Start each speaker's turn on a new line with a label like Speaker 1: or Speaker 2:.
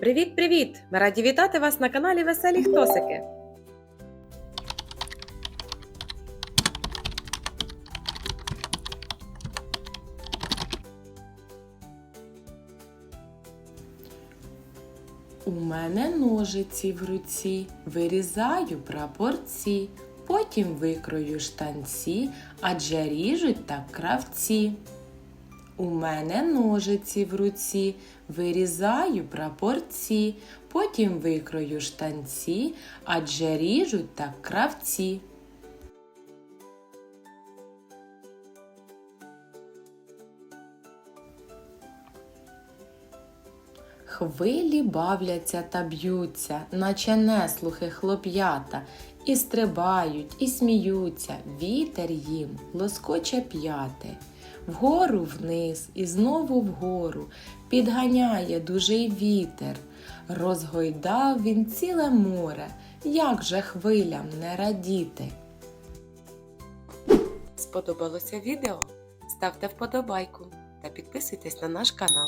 Speaker 1: Привіт-привіт! Ми раді вітати вас на каналі Веселі Хтосики.
Speaker 2: У мене ножиці в руці, вирізаю прапорці, потім викрою штанці, адже ріжуть так кравці. У мене ножиці в руці, вирізаю прапорці, потім викрою штанці, адже ріжуть так кравці. Хвилі бавляться та б'ються, наче неслухи хлоп'ята, і стрибають, і сміються, вітер їм лоскоче п'яти. Вгору вниз і знову вгору підганяє дужий вітер. Розгойдав він ціле море, як же хвилям не радіти.
Speaker 1: Сподобалося відео? Ставте вподобайку та підписуйтесь на наш канал.